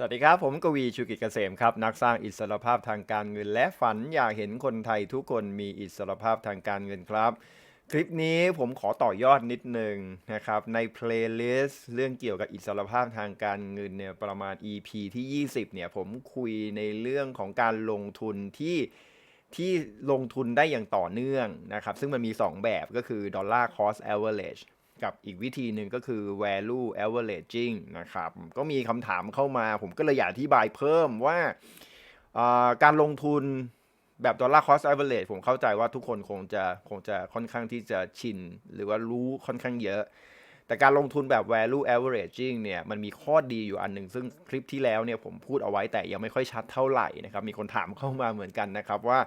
สวัสดีครับ ผมกวีชูกิจเกษมครับ นักสร้างอิสรภาพทางการเงินและฝันอยากเห็นคนไทยทุกคนมีอิสรภาพทางการเงินครับ คลิปนี้ผมขอต่อยอดนิดนึงนะครับ ในเพลย์ลิสต์เรื่องเกี่ยวกับอิสรภาพทางการเงินเนี่ยประมาณ EP ที่ 20 เนี่ยผมคุยในเรื่องของการลงทุนที่ที่ลงทุนได้อย่างต่อเนื่องนะครับ ซึ่งมันมี 2 แบบก็คือ dollar cost average กับอีกวิธีหนึ่งก็คือ value averaging นะครับ ก็มีคำถามเข้ามา ผมก็เลยอยากอธิบายเพิ่มว่าการลงทุนแบบ dollar cost average ผมเข้าใจว่าทุกคนคงจะคงจะค่อนข้างที่จะชิน หรือว่ารู้ค่อนข้างเยอะ แต่การลงทุนแบบ value averaging เนี่ยมันมีข้อดีอยู่อันหนึ่งซึ่งคลิปที่แล้วเนี่ยผมพูดเอาไว้แต่ยังไม่ค่อยชัดเท่าไหร่นะครับ มีคนถามเข้ามาเหมือนกันนะครับว่า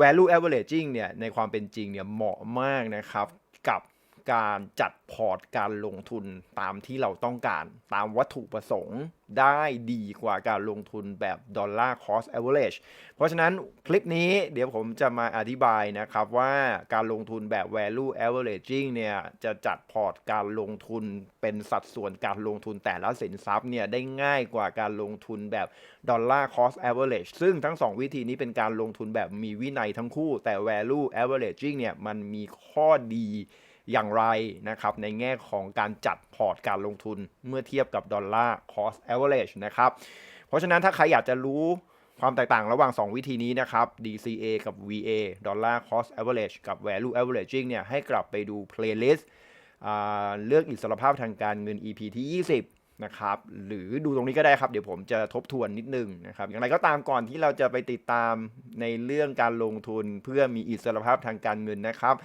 value averaging เนี่ยในความเป็นจริงเนี่ยเหมาะมากนะครับกับ การจัดพอร์ตการลงทุนตามที่เราต้องการ ตามวัตถุประสงค์ได้ดีกว่าการลงทุนแบบ dollar cost average เพราะฉะนั้นคลิปนี้เดี๋ยวผมจะมาอธิบายนะครับว่าการลงทุนแบบ value averaging เนี่ยจะจัดพอร์ตการลงทุนเป็นสัดส่วนการลงทุนแต่ละสินทรัพย์เนี่ยได้ง่ายกว่าการลงทุนแบบ dollar cost average ซึ่งทั้งสองวิธีนี้เป็นการลงทุนแบบมีวินัยทั้งคู่แต่ value averaging เนี่ยมันมีข้อดี อย่างไรนะครับในแง่ของการจัดพอร์ตการลงทุนเมื่อเทียบกับ dollar cost average นะครับเพราะฉะนั้นถ้าใครอยากจะรู้ความแตกต่างระหว่าง 2 วิธีนี้นะครับ DCA กับ VA dollar cost average กับ value averaging เนี่ยให้กลับไปดู playlist เรื่องอิสรภาพทางการเงิน EP ที่ 20 นะครับ หรือดูตรงนี้ก็ได้ครับ เดี๋ยวผมจะทบทวนนิดนึงนะครับ อย่างไรก็ตามก่อนที่เราจะไปติดตามในเรื่องการลงทุนเพื่อมีอิสรภาพทางการเงินนะครับ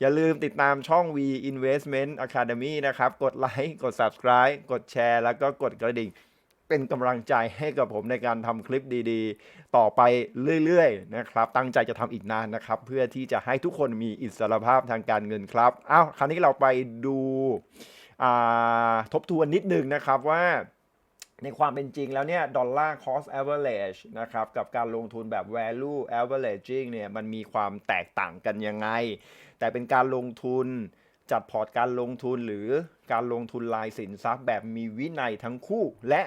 อย่าลืมติดตามช่อง V Investment Academy นะครับ กดไลค์กด Subscribe กดแชร์ แล้วก็กดกระดิ่ง เป็นกำลังใจให้กับผมในการทำคลิปดีๆ ต่อไปเรื่อยๆนะครับ ตั้งใจจะทำอีกนานนะครับ เพื่อที่จะให้ทุกคนมีอิสรภาพทางการเงินครับอ้าวคราวนี้เราไปดูทบทวนนิดนึงนะครับว่าในความเป็นจริงแล้วเนี่ย dollar cost average นะครับกับการลงทุนแบบ value averaging เนี่ยมันมีความแตกต่างกันยังไง แต่เป็นการลงทุนจัดพอร์ตการลงทุนหรือการลงทุนรายสินทรัพย์แบบมีวินัยทั้งคู่ และ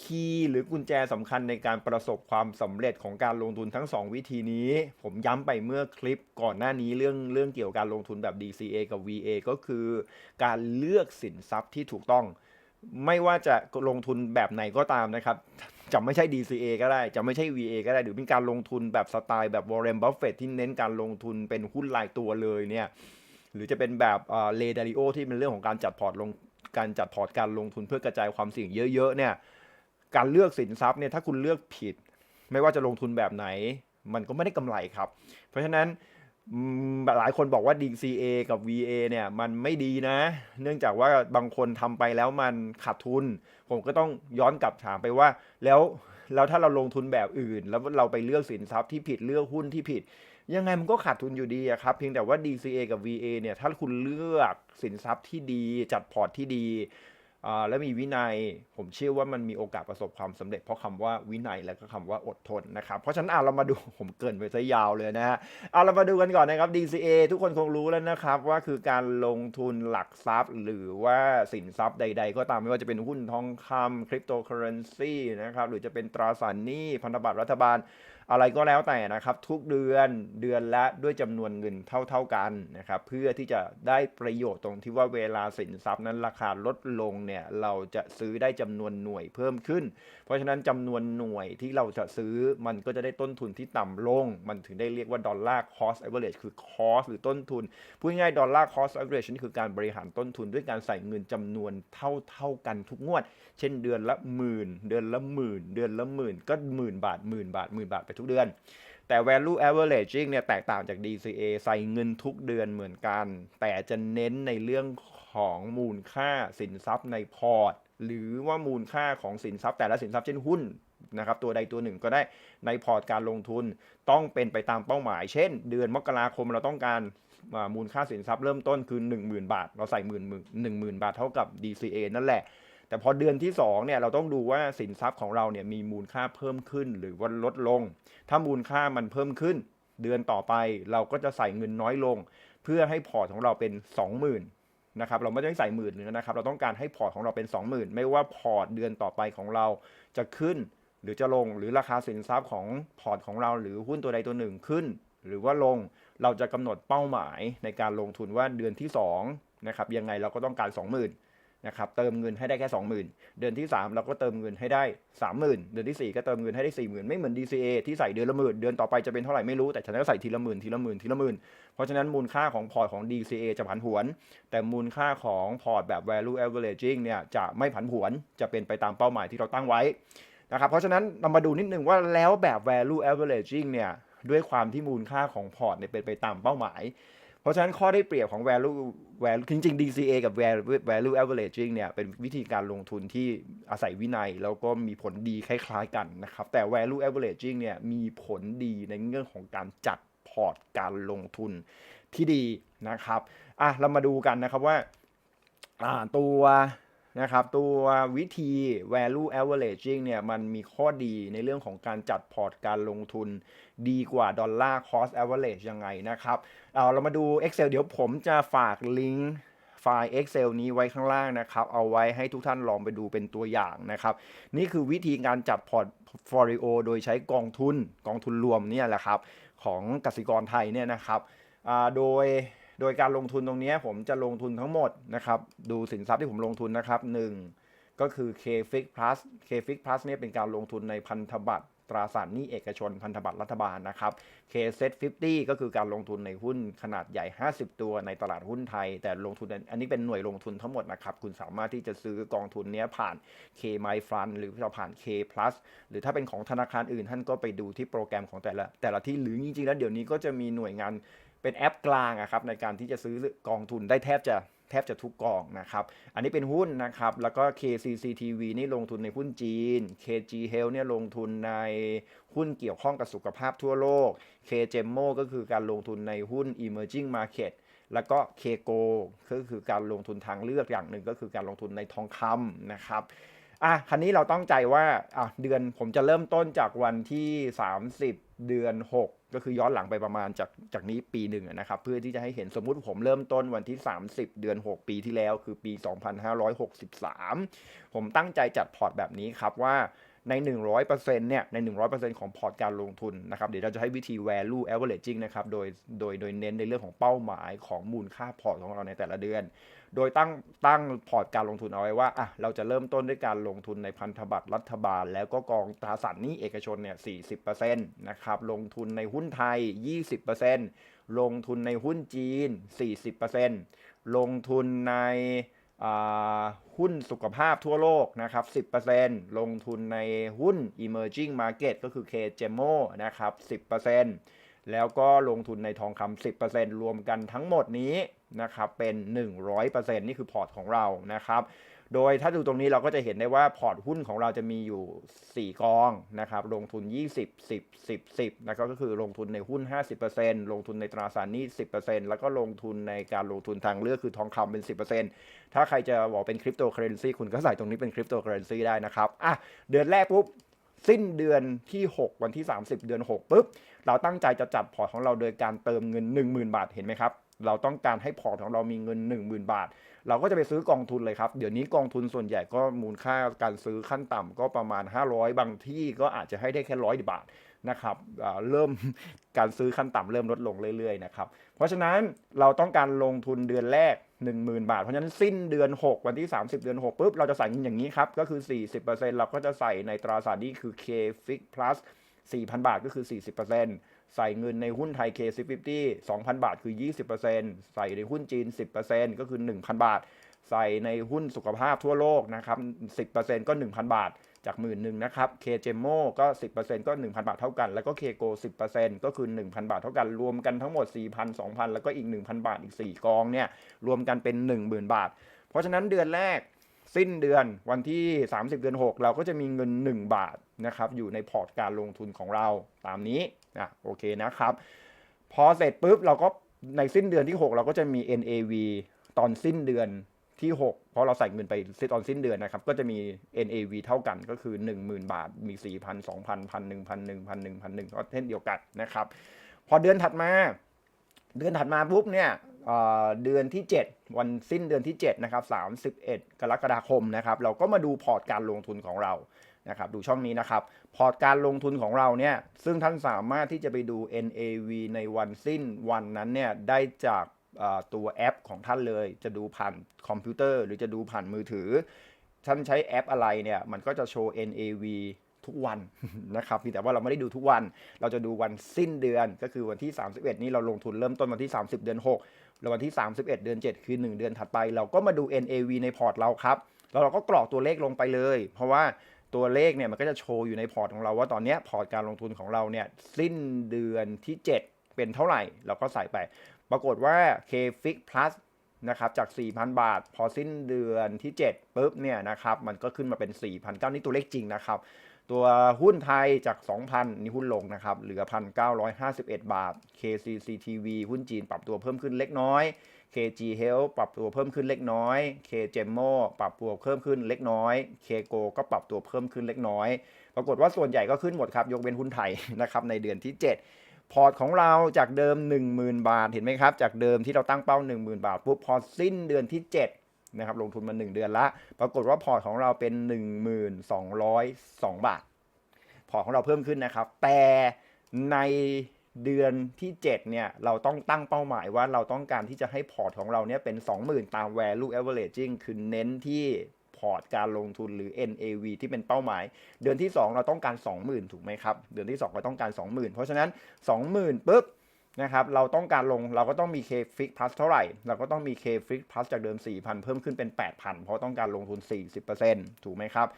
คีย์หรือกุญแจสำคัญในการประสบความสำเร็จของการลงทุนทั้ง 2 วิธีนี้ ผมย้ำไปเมื่อคลิปก่อนหน้านี้เรื่องเรื่องเกี่ยวกับการลงทุนแบบ DCA กับ VA ก็คือ การเลือกสินทรัพย์ที่ถูกต้อง ไม่ว่าจะลงทุนแบบไหนก็ตามนะครับ จะไม่ใช่ DCA ก็ได้ จะไม่ใช่ VA ก็ได้ หรือเป็นการลงทุนแบบสไตล์แบบ Warren Buffett ที่เน้นการลงทุนเป็นหุ้นรายตัวเลยเนี่ย หรือจะเป็นแบบเลดาริโอที่เป็นเรื่องของการจัดพอร์ตลง การจัดพอร์ตการลงทุนเพื่อกระจายความเสี่ยงเยอะๆเนี่ย การเลือกสินทรัพย์เนี่ยถ้าคุณเลือกผิด ไม่ว่าจะลงทุนแบบไหน มันก็ไม่ได้กำไรครับ เพราะฉะนั้น หลายคนบอกว่า DCA กับ VA เนี่ยมันไม่ดีนะ เนื่องจากว่าบางคนทำไปแล้วมันขาดทุน ผมก็ต้องย้อนกลับถามไปว่า แล้วแล้วถ้าเราลงทุนแบบอื่น แล้วเราไปเลือกสินทรัพย์ที่ผิดเลือกหุ้นที่ผิด ยังไงมันก็ขาดทุนอยู่ดีครับ เพียงแต่ว่า DCA กับ VA เนี่ยถ้าคุณเลือกสินทรัพย์ที่ดี จัดพอร์ตที่ดี และมีวินัยผมเชื่อว่ามันมีโอกาสประสบความสำเร็จเพราะคำว่าวินัยและก็คำว่าอดทนนะครับ เพราะฉะนั้นอะเรามาดูผมเกินไปซะยาวเลยนะฮะเอาเรามาดูกันก่อนนะครับ DCA ทุกคนคงรู้แล้วนะครับ ว่าคือการลงทุนหลักทรัพย์ หรือว่าสินทรัพย์ใด ๆ ก็ตามไม่ว่าจะเป็นหุ้นทองคำคริปโตเคอเรนซีนะครับหรือจะเป็นตราสารหนี้พันธบัตรรัฐบาล อะไรก็แล้วแต่นะครับทุกเดือนเดือนละด้วยจำนวนเงินเท่า ๆกันนะครับเพื่อที่จะได้ประโยชน์ตรงที่ว่าเวลาสินทรัพย์นั้นราคาลดลงเนี่ยเราจะซื้อได้จำนวนหน่วยเพิ่มขึ้น เพราะฉะนั้นจำนวนหน่วยที่เราจะซื้อมันก็จะได้ต้นทุนที่ต่ำลง มันถึงได้เรียกว่าดอลลาร์คอส average คือคอสหรือต้นทุนพูดง่ายๆดอลลาร์คอส average นี่คือการบริหารต้นทุนด้วยการใส่เงินจำนวนเท่าๆกันทุกงวด เช่นเดือนละหมื่นเดือนละหมื่นเดือนละหมื่นก็หมื่นบาทหมื่นบาทหมื่นบาทไปทุกเดือน แต่ value averaging เนี่ยแตกต่างจาก DCA ใส่เงินทุกเดือนเหมือนกัน แต่จะเน้นในเรื่องของมูลค่าสินทรัพย์ในพอร์ต หรือว่ามูลค่าของสินทรัพย์แต่ละสินทรัพย์เช่นหุ้นนะครับตัวใดตัวหนึ่งก็ได้ในพอร์ตการลงทุนต้องเป็นไปตามเป้าหมาย เช่น เดือนมกราคมเราต้องการมูลค่าสินทรัพย์เริ่มต้นคือ 10,000 บาท เราใส่หมื่นหนึ่งหมื่นบาทเท่ากับ DCA นั่นแหละ แต่พอเดือนที่2เนี่ยเราต้องดูว่าสินทรัพย์ของเราเนี่ยมีมูลค่าเพิ่มขึ้นหรือว่าลดลง ถ้ามูลค่ามันเพิ่มขึ้น เดือนต่อไปเราก็จะใส่เงินน้อยลง เพื่อให้พอร์ตของเราเป็น 20,000นะครับเราไม่ต้องใส่หมื่นนึงนะครับ เราต้องการให้พอร์ตของเราเป็น 20,000 ไม่ว่าพอร์ตเดือนต่อไปของเราจะขึ้น หรือจะลงหรือราคาสินทรัพย์ของพอร์ตของเรา หรือหุ้นตัวใดตัวหนึ่งขึ้น หรือว่าลงเราจะกำหนดเป้าหมายในการลงทุนว่าเดือนที่2นะครับยังไงเราก็ต้องการ 20,000 นะครับเติมเงินให้ได้แค่ 20,000 เดือนที่ 3 เราก็เติมเงินให้ได้ 30,000 เดือนทีสี่ 4 ก็เติมเงินให้ได้ 40,000 ไม่เหมือน DCA ที่ใส่เดือนละหมื่นเดือนต่อไปจะเป็นเท่าไหร่ไม่รู้แต่ฉันก็ใส่ทีละหมื่นทีละหมื่นทีละหมื่นเพราะฉะนั้นมูลค่าของพอร์ตของ DCA จะผันผวน แต่มูลค่าของพอร์ตแบบ value averaging เนี่ยจะไม่ผันผวนจะเป็นไปตามเป้าหมายที่เราตั้งไว้นะครับเพราะฉะนั้นเรามาดูนิดนึงว่าแล้วแบบ value averaging เนี่ยด้วยความที่มูลค่าของพอร์ตเนี่ยเป็นไปตามเป้าหมาย ราะฉะนั้นข้อได้เปรียบของ value value จริงๆ DCA กับ value averaging เนี่ยเป็นวิธีการลงทุนที่อาศัยวินัย แล้วก็มีผลดีคล้ายๆกันนะครับ แต่ value averaging เนี่ยมีผลดีในเรื่องของการจัดพอร์ตการลงทุนที่ดีนะครับอะเรามาดูกันนะครับว่าอ่าตัว นะครับตัววิธี value averaging เนี่ยมันมีข้อดีในเรื่องของการจัดพอร์ตการลงทุนดีกว่าดอลลาร์ cost average ยังไงนะครับเอาเรามาดู Excel เดี๋ยวผมจะฝากลิงก์ไฟล์ Excel นี้ไว้ข้างล่างนะครับ เอาไว้ให้ทุกท่านลองไปดูเป็นตัวอย่างนะครับ นี่คือวิธีการจัดพอร์ตฟอริโอโดยใช้กองทุนกองทุนรวมเนี่ยแหละครับ ของกสิกรไทยเนี่ยนะครับโดย โดยการลงทุนตรงนี้ผมจะลงทุนทั้งหมดนะครับ ดูสินทรัพย์ที่ผมลงทุนนะครับ 1 ก็คือ KFIX Plus KFIX Plus เนี่ยเป็นการลงทุนในพันธบัตรตราสารหนี้เอกชนพันธบัตรรัฐบาลนะครับ KZ 50 ก็คือการลงทุนในหุ้นขนาดใหญ่ 50 ตัวในตลาดหุ้นไทย แต่ลงทุนอันนี้เป็นหน่วยลงทุนทั้งหมดนะครับ คุณสามารถที่จะซื้อกองทุนเนี้ยผ่าน K My Fund หรือเราผ่าน K Plus หรือถ้าเป็นของธนาคารอื่นท่านก็ไปดูที่โปรแกรมของแต่ละแต่ละที่หรือจริงๆแล้วเดี๋ยวนี้ก็จะมีหน่วยงาน เป็นแอปกลางอะครับในการที่จะซื้อกองทุนได้แทบจะแทบจะทุกกองนะครับ อันนี้เป็นหุ้นนะครับ แล้วก็ KCCTV นี่ลงทุนในหุ้นจีน KG Health เนี่ยลงทุนในหุ้นเกี่ยวข้องกับสุขภาพทั่วโลก KGEMO ก็คือการลงทุนในหุ้น Emerging Market แล้วก็ KGO ก็คือการลงทุนทางเลือกอย่างหนึ่งก็คือการลงทุนในทองคำนะครับ อะคันนี้เราต้องใจว่าอะเดือนผมจะเริ่มต้นจากวันที่ 30 เดือน 6 ก็คือย้อนหลังไปประมาณจากจากนี้ปีหนึ่งนะครับ เพื่อที่จะให้เห็นสมมุติผมเริ่มต้นวันที่ 30 เดือน 6 ปีที่แล้ว คือปี 2563 ผมตั้งใจจัดพอร์ตแบบนี้ครับว่าใน 100%เนี่ย ใน 100%ของพอร์ตการลงทุนนะครับ เดี๋ยวเราจะให้วิธี value averaging นะครับ โดย โดย โดยเน้นในเรื่องของเป้าหมายของมูลค่าพอร์ตของเราในแต่ละเดือน โดยตั้งตั้งพอร์ตการลงทุนเอาไว้ว่าอะเราจะเริ่มต้นด้วยการลงทุนในพันธบัตรรัฐบาล แล้วก็กองตราสารหนี้เอกชนเนี่ย40%นะครับลงทุนในหุ้นไทย 20%ลงทุนในหุ้นจีน 40%ลงทุนในหุ้นสุขภาพทั่วโลกนะครับ 10%ลงทุนในหุ้น emerging market ก็คือ KGEMO นะครับ 10% แล้วก็ลงทุนในทองคำ10%รวมกันทั้งหมดนี้นะครับเป็น 100%นี่คือพอร์ตของเรานะครับ โดยถ้าดูตรงนี้เราก็จะเห็นได้ว่าพอร์ตหุ้นของเราจะมีอยู่ 4 กองนะครับ ลงทุน 20 10 10 10นะครับก็คือลงทุนในหุ้น 50%ลงทุนในตราสารหนี้ 10%แล้วก็ลงทุนในการลงทุนทางเลือกคือทองคำเป็น 10%ถ้าใครจะบอกเป็นคริปโตเคอเรนซีคุณก็ใส่ตรงนี้เป็นคริปโตเคอเรนซีได้นะครับ อะ เดือนแรกปุ๊บ สิ้นเดือนที่ 6 วันที่ 30 เดือน 6ปุ๊บเราตั้งใจจะจัดพอร์ตของเราโดยการเติมเงิน 10,000 บาทเห็นไหมครับ เราต้องการให้พอร์ตของเรามีเงิน 10,000 บาท เราก็จะไปซื้อกองทุนเลยครับ เดี๋ยวนี้กองทุนส่วนใหญ่ก็มูลค่าการซื้อขั้นต่ำก็ประมาณ 500 บางที่ก็อาจจะให้ได้แค่ร้อยบาทนะครับเริ่มการซื้อขั้นต่ำเริ่มลดลงเรื่อยๆนะครับเพราะฉะนั้นเราต้องการลงทุนเดือนแรก 10,000 บาท เพราะฉะนั้นสิ้นเดือน 6 วันที่ 30 เดือน 6ปุ๊บ เราจะใส่เงินอย่างนี้ครับ ก็คือ 40%เราก็จะใส่ในตราสารนี้คือ KFIX Plus 4,000 บาทก็คือ 40%ใส่เงินในหุ้นไทย K50 2,000 บาทคือ 20%ใส่ในหุ้นจีน 10%ก็คือ 1,000 บาท ใส่ในหุ้นสุขภาพทั่วโลกนะครับ 10%ก็ 1,000 บาท จากหมื่นหนึ่งนะครับ k g e m o ก็ 10%ก็ 1,000 บาทเท่ากัน แล้วก็ KGO 10%ก็คือ 1,000 บาทเท่ากัน รวมกันทั้งหมด 4,000 2,000 แล้วก็อีก 1,000 บาทอีก 4 กองเนี่ย รวมกันเป็น 10,000 บาท เพราะฉะนั้นเดือนแรกสิ้นเดือนวันที่ 30 เดือน 6 เราก็จะมีเงิน 1 บาทนะครับอยู่ในพอร์ตการลงทุนของเราตามนี้นะโอเคนะครับ พอเสร็จปุ๊บเราก็ในสิ้นเดือนที่ 6 เราก็จะมี NAV ตอนสิ้นเดือน ที่ 6 เพราะเราใส่เงินไปตอนสิ้นเดือนนะครับ ก็จะมี NAV เท่ากันก็คือ 10,000 บาท มี 4,000 2,000 1,000 1,000 1,000 1,000ก็เช่นเดียวกันนะครับ พอเดือนถัดมา เดือนถัดมาปุ๊บเนี่ยเดือนที่ 7 วันสิ้นเดือนที่7นะครับ31 กรกฎาคมนะครับ เราก็มาดูพอร์ตการลงทุนของเรานะครับดูช่องนี้นะครับ พอร์ตการลงทุนของเราเนี่ยซึ่งท่านสามารถที่จะไปดู NAV ในวันสิ้นวันนั้นเนี่ยได้จาก ตัวแอปของท่านเลย จะดูผ่านคอมพิวเตอร์หรือจะดูผ่านมือถือ ท่านใช้แอปอะไรเนี่ย มันก็จะโชว์ NAV ทุกวันนะครับเพียงแต่ว่าเราไม่ได้ดูทุกวัน เราจะดูวันสิ้นเดือนก็คือวันที่ 31 นี้เราลงทุนเริ่มต้นวันที่ 30 เดือน 6 แล้ววันที่ 31 เดือน 7 คือ 1 เดือนถัดไป เราก็มาดู NAV ในพอร์ตเราครับ แล้วเราก็กรอกตัวเลขลงไปเลย เพราะว่าตัวเลขเนี่ยมันก็จะโชว์อยู่ในพอร์ตของเราว่าตอนเนี้ยพอร์ตการลงทุนของเราเนี่ยสิ้นเดือนที่ 7 เป็นเท่าไหร่ เราก็ใส่ไป ปรากฏว่า KFix Plus นะครับจาก 4,000 บาท พอสิ้นเดือนที่ 7ปุ๊บเนี่ยนะครับมันก็ขึ้นมาเป็น4,000นี่ตัวเลขจริงนะครับ ตัวหุ้นไทยจาก 2,000 นี่หุ้นลงนะครับ เหลือ 1,951 บาท KCCTV หุ้นจีนปรับตัวเพิ่มขึ้นเล็กน้อย KG Health ปรับตัวเพิ่มขึ้นเล็กน้อย KGEMO ปรับตัวเพิ่มขึ้นเล็กน้อย KGO ก็ปรับตัวเพิ่มขึ้นเล็กน้อย ปรากฏว่าส่วนใหญ่ก็ขึ้นหมดครับ ยกเว้นหุ้นไทยนะครับในเดือนที่ 7 พอร์ตของเราจากเดิม 10,000 บาทเห็นไหมครับ จากเดิมที่เราตั้งเป้า 10,000 บาทปุ๊บพอสิ้นเดือนที่ 7 นะครับ ลงทุนมา 1 เดือนละ ปรากฏว่าพอร์ตของเราเป็น 1202 บาท พอร์ตของเราเพิ่มขึ้นนะครับ แต่ในเดือนที่ 7 เนี่ย เราต้องตั้งเป้าหมายว่าเราต้องการที่จะให้พอร์ตของเราเนี่ยเป็น 20,000 ตาม value averaging คือเน้นที่ พอร์ตการลงทุนหรือ NAV ที่เป็นเป้าหมาย เดือนที่ 2 เราต้องการ 20,000 ถูกไหมครับ เดือนที่ 2 เราต้องการ 20,000 เพราะฉะนั้น 20,000ปุ๊บนะครับเราต้องการลงเราก็ต้องมี K Fix Plus เท่าไหร่ เราก็ต้องมี K Fix Plus จากเดิม 4,000 เพิ่มขึ้นเป็น 8,000 เพราะต้องการลงทุน 40%ถูกไหมครับ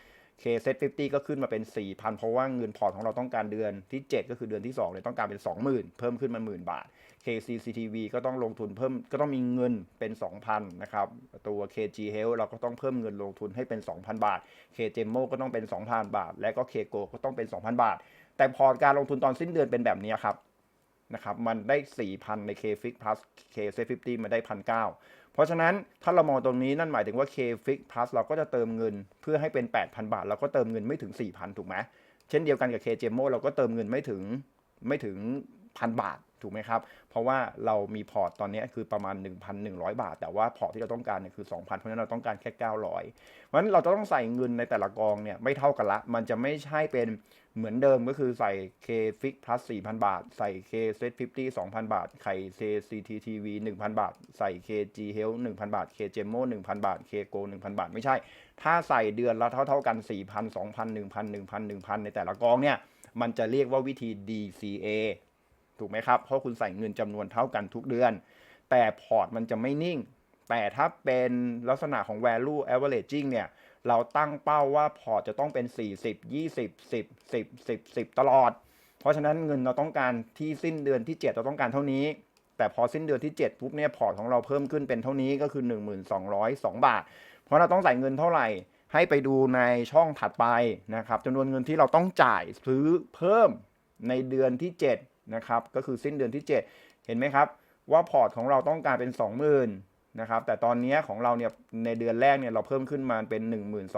K Set 50 ก็ขึ้นมาเป็น 4,000 เพราะว่าเงินพอร์ตของเราต้องการเดือนที่ 7 ก็คือเดือนที่2เนี่ยต้องการเป็น 20,000 เพิ่มขึ้นมาหมื่นบาท KCCTV ก็ต้องลงทุนเพิ่มก็ต้องมีเงินเป็น 2,000 นะครับ ตัว KG Health เราก็ต้องเพิ่มเงินลงทุนให้เป็น 2,000 บาท KGMO ก็ต้องเป็น 2,000 บาท และก็ KGO ก็ต้องเป็น 2,000 บาท แต่พอร์ตการลงทุนตอนสิ้นเดือนเป็นแบบนี้ครับนะครับมันได้ 4,000 ใน KFix Plus KC50 มันได้ 1,900 เพราะฉะนั้นถ้าเรามองตรงนี้นั่นหมายถึงว่า KFix Plus เราก็จะเติมเงินเพื่อให้เป็น 8,000 บาท เราก็เติมเงินไม่ถึง 4,000 ถูกไหมเช่นเดียวกันกับ KGMO เราก็เติมเงินไม่ถึงไม่ถึง1,000บาท ถูกไหมครับ เพราะว่าเรามีพอร์ตตอนนี้คือประมาณ 1,100 บาท แต่ว่าพอร์ตที่เราต้องการเนี่ยคือ 2,000 เพราะฉะนั้นเราต้องการแค่ 900 เพราะฉะนั้นเราจะต้องใส่เงินในแต่ละกองเนี่ยไม่เท่ากันละ มันจะไม่ใช่เป็นเหมือนเดิมก็คือใส่ K Fix Plus 4,000 บาท ใส่ K Set 50 2,000 บาท ไข่ K CTTV 1,000 บาท ใส่ KG Health 1,000 บาท K Gemo 1,000 บาท K Go 1,000 บาท ไม่ใช่ ถ้าใส่เดือนละเท่าเท่ากัน 4,000 2,000 1,000 1,000 1,000 ในแต่ละกองเนี่ย มันจะเรียกว่าวิธี DCA ถูกไหมครับ เพราะคุณใส่เงินจำนวนเท่ากันทุกเดือน แต่พอร์ตมันจะไม่นิ่ง แต่ถ้าเป็นลักษณะของ value averaging เนี่ย เราตั้งเป้าว่าพอร์ตจะต้องเป็น 40 20 10 10 10 10 ตลอด เพราะฉะนั้นเงินเราต้องการที่สิ้นเดือนที่ 7 เราต้องการเท่านี้ แต่พอสิ้นเดือนที่ 7 ปุ๊บเนี่ยพอร์ตของเราเพิ่มขึ้นเป็นเท่านี้ก็คือ 1202 บาท เพราะเราต้องใส่เงินเท่าไหร่ให้ไปดูในช่องถัดไปนะครับจำนวนเงินที่เราต้องจ่ายซื้อเพิ่มในเดือนที่ 7 นะครับ ก็คือสิ้นเดือนที่ 7 เห็นไหมครับ ว่าพอร์ตของเราต้องการเป็น 20,000นะครับ แต่ตอนนี้ของเราเนี่ยในเดือนแรกเนี่ยเราเพิ่มขึ้นมาเป็น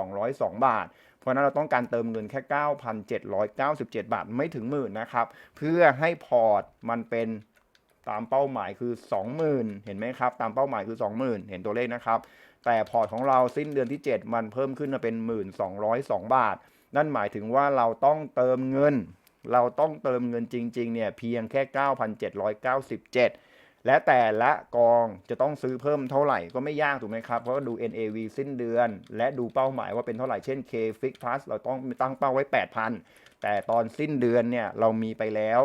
1202 บาท เพราะนั้นเราต้องการเติมเงินแค่ 9,797 บาทไม่ถึงหมื่นนะครับ เพื่อให้พอร์ตมันเป็นตามเป้าหมายคือ 20,000 เห็นไหมครับ ตามเป้าหมายคือ 20,000 เห็นตัวเลขนะครับ แต่พอร์ตของเราสิ้นเดือนที่ 7 มันเพิ่มขึ้นมาเป็น 1,202 บาท นั่นหมายถึงว่าเราต้องเติมเงิน เราต้องเติมเงินจริงๆเนี่ยเพียงแค่ 9,797 และแต่ละกองจะต้องซื้อเพิ่มเท่าไหร่ก็ไม่ยากถูกไหมครับ เพราะว่าดู NAV สิ้นเดือน และดูเป้าหมายว่าเป็นเท่าไหร่เช่น K Fix Plus เราต้องตั้งเป้าไว้ 8,000 แต่ตอนสิ้นเดือนเนี่ยเรามีไปแล้ว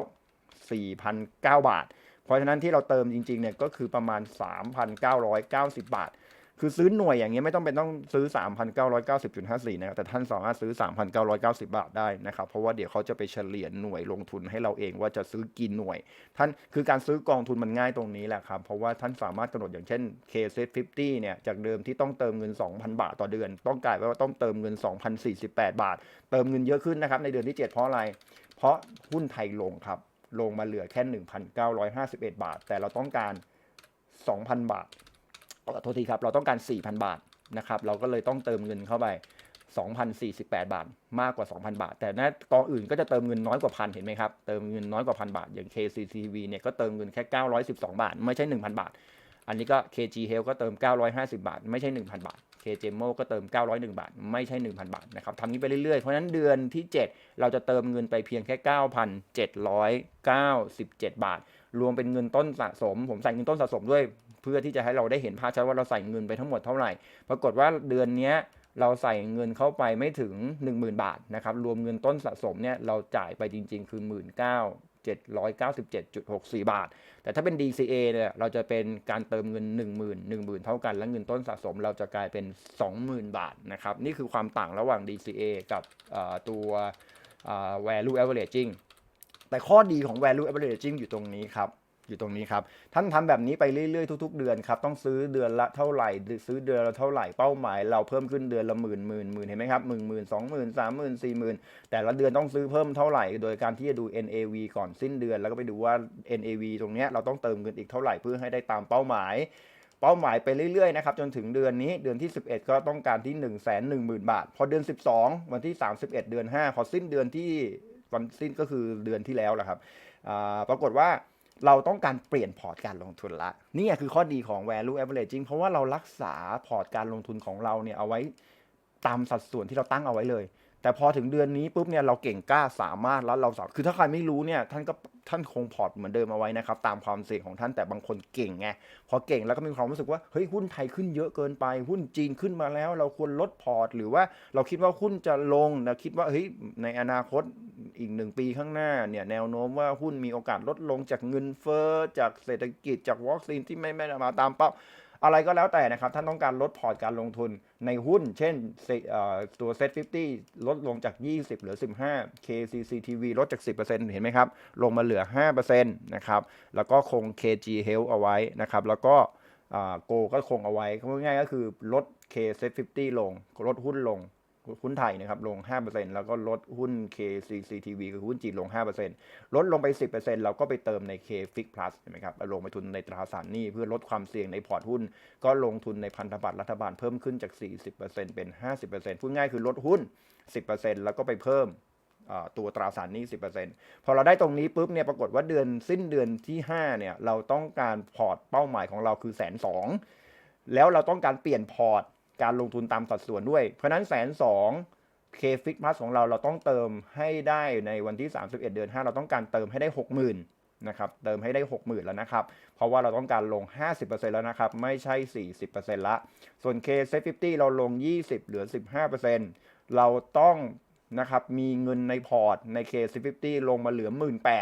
4,009 บาท เพราะฉะนั้นที่เราเติมจริงๆเนี่ยก็คือประมาณ 3,990 บาท คือซื้อหน่วยอย่างเงี้ยไม่ต้องเป็นต้องซื้อ 3,990.54 นะครับ แต่ท่านสามารถซื้อ 3,990 บาทได้นะครับ เพราะว่าเดี๋ยวเขาจะไปเฉลี่ยหน่วยลงทุนให้เราเองว่าจะซื้อกี่หน่วย ท่านคือการซื้อกองทุนมันง่ายตรงนี้แหละครับ เพราะว่าท่านสามารถกำหนดอย่างเช่น k s 50เนี่ย จากเดิมที่ต้องเติมเงิน 2,000 บาทต่อเดือน ต้องกลายเป็นว่าต้องเติมเงิน 2,048 บาท เติมเงินเยอะขึ้นนะครับในเดือนที่ 7 เพราะอะไร เพราะหุ้นไทยลงครับ ลงมาเหลือแค่ 1,951 บาท แต่เราต้องการ 2,000 บาท โทษทีครับ เราต้องการ 4,000 บาทนะครับ เราก็เลยต้องเติมเงินเข้าไป 2,048 บาท มากกว่า 2,000 บาท แต่นะกองอื่นก็จะเติมเงินน้อยกว่าพันเห็นไหมครับ เติมเงินน้อยกว่าพันบาท อย่าง KCCV เนี่ยก็เติมเงินแค่ 912 บาท ไม่ใช่ 1,000 บาท อันนี้ก็ KG Health ก็เติม 950 บาท ไม่ใช่ 1,000 บาท KGMO ก็เติม 901 บาท ไม่ใช่ 1,000 บาทนะครับทำนี้ไปเรื่อยๆ เพราะนั้นเดือนที่ 7 เราจะเติมเงินไปเพียงแค่ 9,797 บาท รวมเป็นเงินต้นสะสม ผมใส่เงินต้นสะสมด้วย เพื่อที่จะให้เราได้เห็นภาพชัดว่าเราใส่เงินไปทั้งหมดเท่าไหร่ ปรากฏว่าเดือนนี้เราใส่เงินเข้าไปไม่ถึง 10,000 บาทนะครับรวมเงินต้นสะสมเนี่ยเราจ่ายไปจริง ๆ คือ 19,797.64 บาท แต่ถ้าเป็น DCA เนี่ยเราจะเป็นการเติมเงิน 10,000 10,000 เท่ากัน และเงินต้นสะสมเราจะกลายเป็น 20,000 บาทนะครับนี่คือความต่างระหว่าง DCA กับตัว value averaging แต่ข้อดีของ value averaging อยู่ตรงนี้ครับ อยู่ตรงนี้ครับ ท่านทำแบบนี้ไปเรื่อยๆทุก ๆ เดือนครับ ต้องซื้อเดือนละเท่าไหร่ซื้อเดือนละเท่าไหร่เป้าหมาย เราเพิ่มขึ้นเดือนละหมื่นหมื่นหมื่นเห็นไหมครับหมื่นหมื่นสองหมื่นสามหมื่นสี่หมื่นแต่ละเดือนต้องซื้อเพิ่มเท่าไหร่ โดยการที่จะดู NAV ก่อนสิ้นเดือน แล้วก็ไปดูว่า NAV ตรงนี้เราต้องเติมเงินอีกเท่าไหร่เพื่อให้ได้ตามเป้าหมาย เป้าหมายไปเรื่อยๆนะครับจนถึงเดือนนี้เดือนที่ 11 ก็ต้องการที่ 1 1 0 0 0 0 บาท พอเดือน 12 วันที่ 31 เดือน 5 พอสิ้นเดือนที่วันสิ้นก็คือเดือนที่แล้วแหละครับอ่าปรากฏว่า เราต้องการเปลี่ยนพอร์ตการลงทุนละนี่คือข้อดีของ value averaging เพราะว่าเรารักษาพอร์ตการลงทุนของเราเนี่ยเอาไว้ตามสัดส่วนที่เราตั้งเอาไว้เลย แต่พอถึงเดือนนี้ปุ๊บเนี่ยเราเก่งกล้าสามารถแล้วเราสามคือถ้าใครไม่รู้เนี่ยท่านก็ท่านคงพอร์ตเหมือนเดิมเอาไว้นะครับตามความเสี่ยงของท่านแต่บางคนเก่งไงพอเก่งแล้วก็มีความรู้สึกว่าเฮ้ยหุ้นไทยขึ้นเยอะเกินไป หุ้นจีนขึ้นมาแล้ว เราควรลดพอร์ต หรือว่าเราคิดว่าหุ้นจะลงนะคิดว่าเฮ้ยในอนาคต อีกหนึ่งปีข้างหน้าเนี่ยแนวโน้มว่าหุ้นมีโอกาสลดลงจากเงินเฟ้อจากเศรษฐกิจจากวัคซีนที่ไม่ไม่มาตามเป้าอะไรก็แล้วแต่นะครับ ท่านต้องการลดพอร์ตการลงทุนในหุ้น เช่นเซเอ่อตัว Set 50 ลดลงจาก 20 เหลือ 15 KCCTV ลดจาก 10%เห็นไหมครับ ลงมาเหลือ 5%นะครับ แล้วก็คง KG Health เอาไว้นะครับ แล้วก็โกก็คงเอาไว้ง่ายๆก็คือลด K Set 50 ลง ลดหุ้นลง หุ้นไทยนะครับลง 5%แล้วก็ลดหุ้น KCCTV คือหุ้นจีนลง 5%ลดลงไป 10%เราก็ไปเติมใน K Fix Plus ใช่ไหมครับลงไปทุนในตราสารหนี้เพื่อลดความเสี่ยงในพอร์ตหุ้น ก็ลงทุนในพันธบัตรรัฐบาลเพิ่มขึ้นจาก 40%เป็น 50%พูดง่ายคือลดหุ้น 10%แล้วก็ไปเพิ่มตัวตราสารหนี้ 10%พอเราได้ตรงนี้ปุ๊บเนี่ยปรากฏว่าเดือนสิ้นเดือนที่ 5 เนี่ยเราต้องการพอร์ตเป้าหมายของเราคือแสนสองแล้วเราต้องการเปลี่ยนพอร์ต การลงทุนตามสัดส่วนด้วย เพราะนั้นแสนสองเคฟิกพลัสของเราเราต้องเติมให้ได้ในวันที่ 31 เดือน 5 เราต้องการเติมให้ได้ 60,000นะครับเติมให้ได้ 60,000 แล้วนะครับ เพราะว่าเราต้องการลง 50%แล้วนะครับ ไม่ใช่ 40%ละ ส่วน K Set 50เราลง 20 เหลือ 15%เราต้องนะครับมีเงินในพอร์ตใน K Set 50ลงมาเหลือ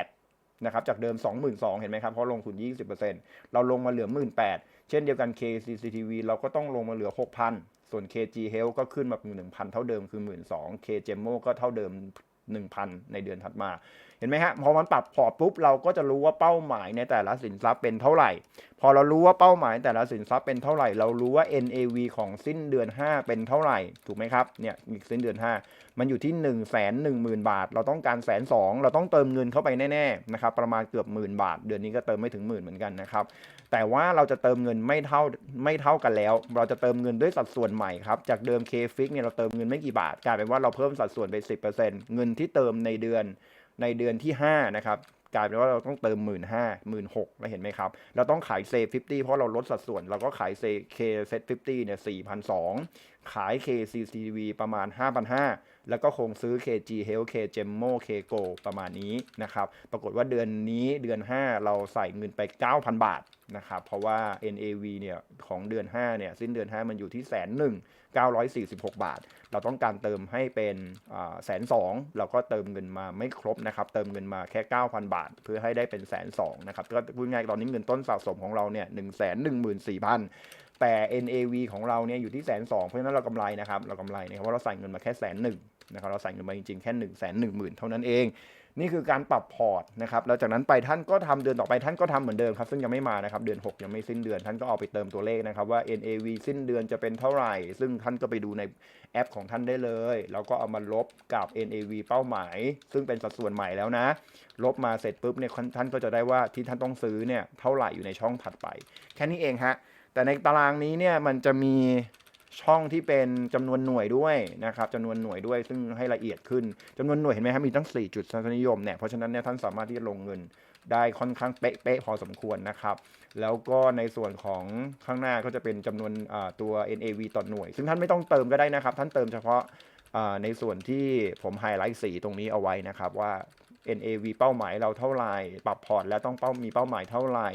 18,000นะครับจากเดิม 22,000 เห็นไหมครับ เพราะลงทุน 20%เราลงมาเหลือ 18,000 เช่นเดียวกัน KCCTV เราก็ต้องลงมาเหลือ 6,000 ส่วน KG Health ก็ขึ้นมาเป็น1,000 เท่าเดิมคือ 12,000 KGMO ก็เท่าเดิม 1,000 ในเดือนถัดมา เห็นไหมฮะ พอมันปรับพอร์ตปุ๊บ เราก็จะรู้ว่าเป้าหมายในแต่ละสินทรัพย์เป็นเท่าไหร่ พอเรารู้ว่าเป้าหมายแต่ละสินทรัพย์เป็นเท่าไหร่ เรารู้ว่า NAV ของสิ้นเดือน 5 เป็นเท่าไหร่ ถูกไหมครับ เนี่ยอีกสิ้นเดือน 5 มันอยู่ที่ 1 1 0 0 0 0 บาท เราต้องการแสนสองเราต้องเติมเงินเข้าไปแน่ๆ นะครับ ประมาณเกือบหมื่นบาท เดือนนี้ก็เติมไม่ถึงหมื่นเหมือนกันนะครับ แต่ว่าเราจะเติมเงินไม่เท่าไม่เท่ากันแล้ว เราจะเติมเงินด้วยสัดส่วนใหม่ครับ จากเดิม K fix เนี่ยเราเติมเงินไม่กี่บาท กลายเป็นว่าเราเพิ่มสัดส่วนไป 10%เงินที่เติมในเดือนในเดือนที่ 5 นะครับกลายเป็นว่าเราต้องเติม 1 5 0 0 0 1 6 0 0แล้วเห็นไหมครับ เราต้องขายเซ50เพราะเราลดสัดส่วน เราก็ขายเซ K set 50เนี่ย4,200ขาย KCCV ประมาณ 5,500 แล้วก็คงซื้อ KG Health K Gemmo K Go ประมาณนี้นะครับ ปรากฏว่าเดือนนี้เดือน 5 เราใส่เงินไป 9,000 บาทนะครับ เพราะว่า NAV เนี่ยของเดือน 5 เนี่ย สิ้นเดือน 5 มันอยู่ที่แสนหนึ่ง946 บาท เราต้องการเติมให้เป็นแสนสองเราก็เติมเงินมาไม่ครบนะครับ เติมเงินมาแค่ 9,000 บาท เพื่อให้ได้เป็นแสนสองนะครับ ก็พูดง่ายตอนนี้เงินต้นสะสมของเราเนี่ย1 1 4 0 0 0แต่ NAV ของเราเนี่ยอยู่ที่แสนสองเพราะฉะนั้นเรากำไรนะครับ เรากำไรนะครับเพราะเราใส่เงินมาแค่แสนหนึ่ง นะครับเราใส่เงินมาจริงๆ แค่1นึ่งแสนหนึ่งหมื่นเท่านั้นเอง นี่คือการปรับพอร์ตนะครับแล้วจากนั้นไปท่านก็ทำเดือนต่อไปท่านก็ทำเหมือนเดิมครับซึ่งยังไม่มานะครับเดือน 6 ยังไม่สิ้นเดือน ท่านก็เอาไปเติมตัวเลขนะครับว่า NAV สิ้นเดือนจะเป็นเท่าไหร่ ซึ่งท่านก็ไปดูในแอปของท่านได้เลย แล้วก็เอามาลบกับ NAV เป้าหมาย ซึ่งเป็นสัดส่วนใหม่แล้วนะ ลบมาเสร็จปุ๊บเนี่ยท่านก็จะได้ว่าที่ท่านต้องซื้อเนี่ยเท่าไหร่อยู่ในช่องถัดไป แค่นี้เองฮะแต่ในตารางนี้เนี่ยมันจะมี ช่องที่เป็นจำนวนหน่วยด้วยนะครับจำนวนหน่วยด้วยซึ่งให้ละเอียดขึ้นจำนวนหน่วยเห็นไหมครับมีตั้ง 4 จุดทศนิยมเนี่ยเพราะฉะนั้นเนี่ยท่านสามารถที่จะลงเงินได้ค่อนข้างเป๊ะๆพอสมควรนะครับ แล้วก็ในส่วนของข้างหน้าก็จะเป็นจำนวนตัว NAV ต่อหน่วย ซึ่งท่านไม่ต้องเติมก็ได้นะครับ ท่านเติมเฉพาะในส่วนที่ผมไฮไลท์สีตรงนี้เอาไว้นะครับว่า NAV เป้าหมายเราเท่าไหร่ ปรับพอร์ตแล้วต้องเป้ามีเป้าหมายเท่าไหร่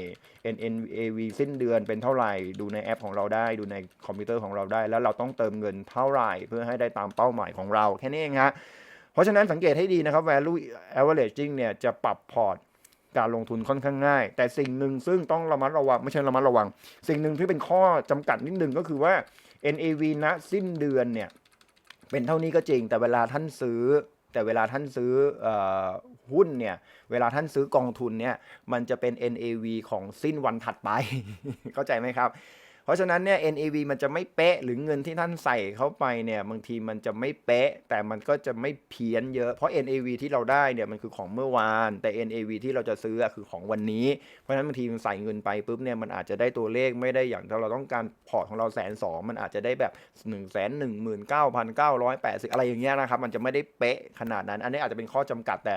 NNAV สิ้นเดือนเป็นเท่าไหร่ ดูในแอปของเราได้ ดูในคอมพิวเตอร์ของเราได้ แล้วเราต้องเติมเงินเท่าไหร่ เพื่อให้ได้ตามเป้าหมายของเราแค่นี้เองฮะเพราะฉะนั้นสังเกตให้ดีนะครับ value averaging เนี่ยจะปรับพอร์ตการลงทุนค่อนข้างง่าย แต่สิ่งหนึ่งซึ่งต้องระมัดระวังไม่ใช่ระมัดระวัง สิ่งหนึ่งที่เป็นข้อจำกัดนิดนึงก็คือว่า NAV ณสิ้นเดือนเนี่ยเป็นเท่านี้ก็จริง แต่เวลาท่านซื้อ แต่เวลาท่านซื้ออ หุ้นเนี่ย เวลาท่านซื้อกองทุนเนี่ย มันจะเป็น NAV ของสิ้นวันถัดไป เข้าใจไหมครับเพราะฉะนั้นเนี่ย NAV มันจะไม่เป๊ะ หรือเงินที่ท่านใส่เข้าไปเนี่ยบางทีมันจะไม่เป๊ะ แต่มันก็จะไม่เพี้ยนเยอะเพราะ NAV ที่เราได้เนี่ยมันคือของเมื่อวาน แต่ NAV ที่เราจะซื้อคือของวันนี้ เพราะฉะนั้นบางทีมันใส่เงินไปปุ๊บเนี่ยมันอาจจะได้ตัวเลขไม่ได้อย่างที่เราต้องการพอร์ตของเราแสนสองมันอาจจะได้แบบ1นึ่งแสนหนึ่งหมื่นเก้าพันเก้าร้อยแปดสิบอะไรอย่างเงี้ยนะครับมันจะไม่ได้เป๊ะขนาดนั้น อันนี้อาจจะเป็นข้อจำกัดแต่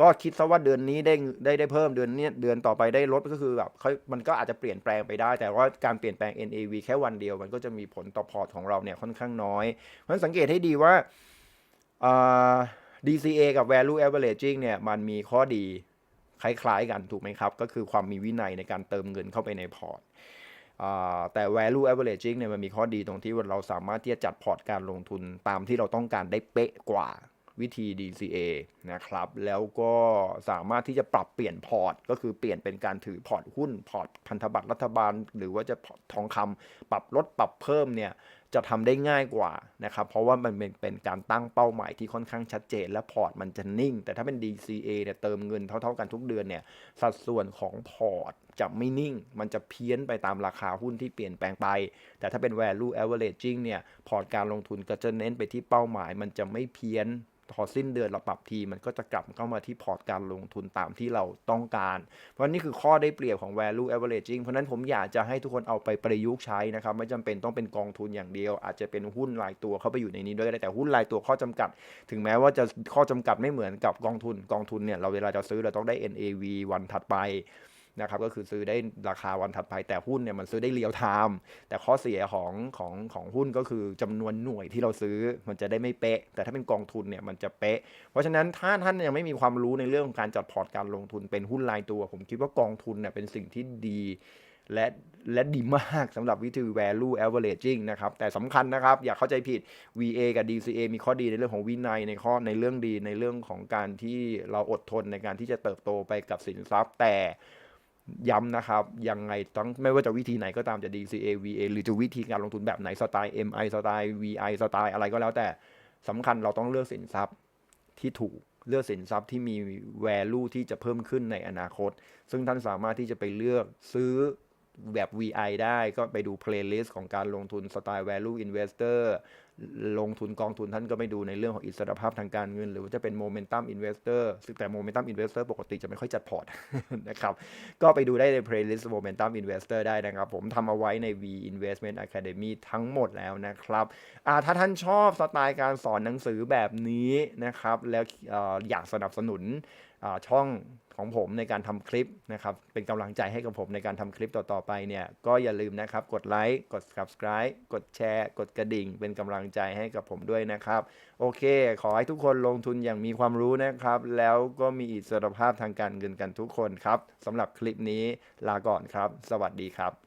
ก็คิดซะว่าเดือนนี้ได้ได้ได้เพิ่มเดือนนี้เดือนต่อไปได้ลดก็คือแบบเขามันก็อาจจะเปลี่ยนแปลงไปได้ แต่ว่าการเปลี่ยนแปลง NAV แค่วันเดียวมันก็จะมีผลต่อพอร์ตของเราเนี่ยค่อนข้างน้อยเพราะฉะนั้นสังเกตให้ดีว่าา DCA กับ Value Averaging เนี่ยมันมีข้อดีคล้ายๆกันถูกไหมครับ ก็คือความมีวินัยในการเติมเงินเข้าไปในพอร์ตแต่ value averaging เนี่ยมันมีข้อดีตรงที่ว่าเราสามารถที่จะจัดพอร์ตการลงทุนตามที่เราต้องการได้เป๊ะกว่า วิธี DCA นะครับ แล้วก็สามารถที่จะปรับเปลี่ยนพอร์ต ก็คือเปลี่ยนเป็นการถือพอร์ตหุ้น พอร์ตพันธบัตรรัฐบาล หรือว่าจะทองคำปรับลดปรับเพิ่มเนี่ยจะทำได้ง่ายกว่านะครับ เพราะว่ามันเป็นเป็นการตั้งเป้าหมายที่ค่อนข้างชัดเจน และพอร์ตมันจะนิ่ง แต่ถ้าเป็น DCA เนี่ยเติมเงินเท่าๆกันทุกเดือนเนี่ยสัดส่วนของพอร์ตจะไม่นิ่ง มันจะเพี้ยนไปตามราคาหุ้นที่เปลี่ยนแปลงไป แต่ถ้าเป็น value averaging เนี่ยพอร์ตการลงทุนก็จะเน้นไปที่เป้าหมาย มันจะไม่เพี้ยน พอสิ้นเดือนเราปรับทีมันก็จะกลับเข้ามาที่พอร์ตการลงทุนตามที่เราต้องการ เพราะนี่คือข้อได้เปรียบของ value averaging เพราะฉะนั้นผมอยากจะให้ทุกคนเอาไปประยุกต์ใช้นะครับ ไม่จำเป็นต้องเป็นกองทุนอย่างเดียว อาจจะเป็นหุ้นรายตัวเข้าไปอยู่ในนี้ด้วยได้แต่หุ้นรายตัวข้อจำกัด ถึงแม้ว่าจะข้อจำกัดไม่เหมือนกับกองทุนกองทุนเนี่ยเราเวลาจะซื้อเราต้องได้ NAV วันถัดไป นะครับก็คือซื้อได้ราคาวันถัดไปแต่หุ้นเนี่ยมันซื้อได้เรียลไทม์แต่ข้อเสียของของของหุ้นก็คือจำนวนหน่วยที่เราซื้อมันจะได้ไม่เป๊ะ แต่ถ้าเป็นกองทุนเนี่ยมันจะเป๊ะ เพราะฉะนั้นถ้าท่านยังไม่มีความรู้ในเรื่องของการจัดพอร์ตการลงทุนเป็นหุ้นรายตัว ผมคิดว่ากองทุนเนี่ยเป็นสิ่งที่ดีและและดีมากสำหรับวิธี value averaging นะครับ แต่สำคัญนะครับ อย่าเข้าใจผิด VA กับ DCA มีข้อดีในเรื่องของวินัยในข้อในเรื่องดีในเรื่องของการที่เราอดทนในการที่จะเติบโตไปกับสินทรัพย์แต่ ย้ำนะครับ ยังไงต้องไม่ว่าจะวิธีไหนก็ตามจะ DCA VA หรือจะวิธีการลงทุนแบบไหนสไตล์ MI สไตล์ VI สไตล์อะไรก็แล้วแต่สำคัญเราต้องเลือกสินทรัพย์ที่ถูกเลือกสินทรัพย์ที่มี value ที่จะเพิ่มขึ้นในอนาคต ซึ่งท่านสามารถที่จะไปเลือกซื้อ แบบ VI ได้ก็ไปดู playlist ของการลงทุนสไตล์ value investor ลงทุนกองทุนท่านก็ไปดูในเรื่องของอิสรภาพทางการเงิน หรือว่าจะเป็น momentum investor ซึ่งแต่ momentum investor ปกติจะไม่ค่อยจัดพอร์ตนะครับ ก็ไปดูได้ใน playlist momentum investor ได้นะครับ ผมทำเอาไว้ใน V investment academy ทั้งหมดแล้วนะครับถ้าท่านชอบสไตล์การสอนหนังสือแบบนี้นะครับ แล้วออยากสนับสนุนช่อง ของผมในการทำคลิปนะครับเป็นกำลังใจให้กับผมในการทำคลิปต่อๆไปเนี่ยก็อย่าลืมนะครับกดไลค์กด subscribe กดแชร์ กดกระดิ่ง เป็นกำลังใจให้กับผมด้วยนะครับ โอเค ขอให้ทุกคนลงทุนอย่างมีความรู้นะครับ แล้วก็มีอิสรภาพทางการเงินกันทุกคนครับสำหรับคลิปนี้ลาก่อนครับ สวัสดีครับ